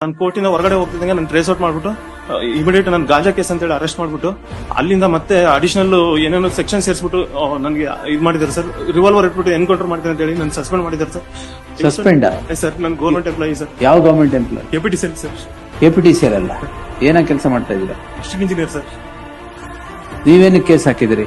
ನಾನು ಕೋರ್ಟಿಂದ ಹೊರಗಡೆ ಹೋಗ್ತಿದ್ದಂಗೆ ನಾನು ಟ್ರೇಸ್ ಔಟ್ ಮಾಡ್ಬಿಟ್ಟು ಇಮಿಡಿಯೇಟ್ ನಾನು ಗಾಂಜಾ ಕೇಸ್ ಅಂತ ಹೇಳಿ ಅರೆಸ್ಟ್ ಮಾಡ್ಬಿಟ್ಟು ಅಲ್ಲಿಂದ ಮತ್ತೆ ಅಡಿಷನಲ್ ಏನೇನೋ ಸೆಕ್ಷನ್ ಸೇರಿಸ್ಬಿಟ್ಟು ನನಗೆ ಇದು ಮಾಡಿದ್ದಾರೆ ಸರ್ ರಿವಾಲ್ವರ್ ಇಟ್ಬಿಟ್ಟು ಎನ್ಕೌಂಟರ್ ಮಾಡ್ತೀನಿ ಅಂತ ಹೇಳಿ ನಾನು ಸಸ್ಪೆಂಡ್ ಮಾಡಿದ್ದಾರೆ ಸರ್ ಸಸ್ಪೆಂಡ್ ಸರ್ ನಾನು ಗೌರ್ಮೆಂಟ್ ಎಂಪ್ಲಾಯಿ ಸರ್ ಯಾವ government employee T sir sir KP T C ಅಲ್ಲ. ಏನ ಕೆಲಸ ಮಾಡ್ತಾ ಇದ್ದೀರಾ? ಇಂಜಿನಿಯರ್ ಸರ್ ನೀವೇನು ಕೇಸ್ ಹಾಕಿದಿರಿ?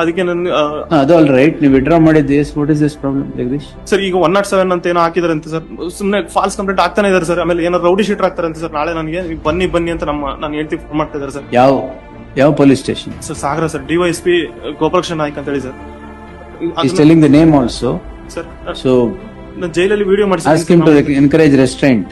ಅದಕ್ಕೆ ನಾನು ಅದು ಅಲ್ ರೈಟ್ ನೀವು ವಿಡ್ರಾ ಮಾಡಿದ್ದು yes what is this problem Jagadish sir ಈಗ ಒನ್ ನಾಟ್ ಸೆವೆನ್ ಅಂತ ಏನೋ ಹಾಕಿದಾರೆ ಅಂತ ಸರ್. ಸುಮ್ಮನೆ ಫಾಲ್ಸ್ ಕಂಪ್ಲೇಂಟ್ ಆಗ್ತಾನೆ ಇದಾರೆ ಸರ್. ಆಮೇಲೆ ಏನೋ ರೌಡಿ ಶೀಟರ್ ಆಗ್ತಾರೆ ಅಂತ ಸರ್. ನಾಳೆ ನನಗೆ ನೀವು ಬನ್ನಿ ಬನ್ನಿ ಅಂತ ನಮ್ಮ ನಾನು ಹೇಳ್ತಿ ಫೋನ್ ಮಾಡ್ತಾ ಇದ್ದಾರೆ ಸರ್. ಯಾವ ಯಾವ police station sir Sagara sir. DYSP Gopalakrishna Naik ಅಂತ ಹೇಳಿ sir. Is telling the name also sir so ನಾನು ಜೈಲಲ್ಲಿ ವಿಡಿಯೋ ಆಸ್ಕ್ ಹಿಮ್ ಟು ಮಾಡಿಸಿ ಎನ್ಕರೇಜ್ ರೆಸ್ಟ್ರೆಂಟ್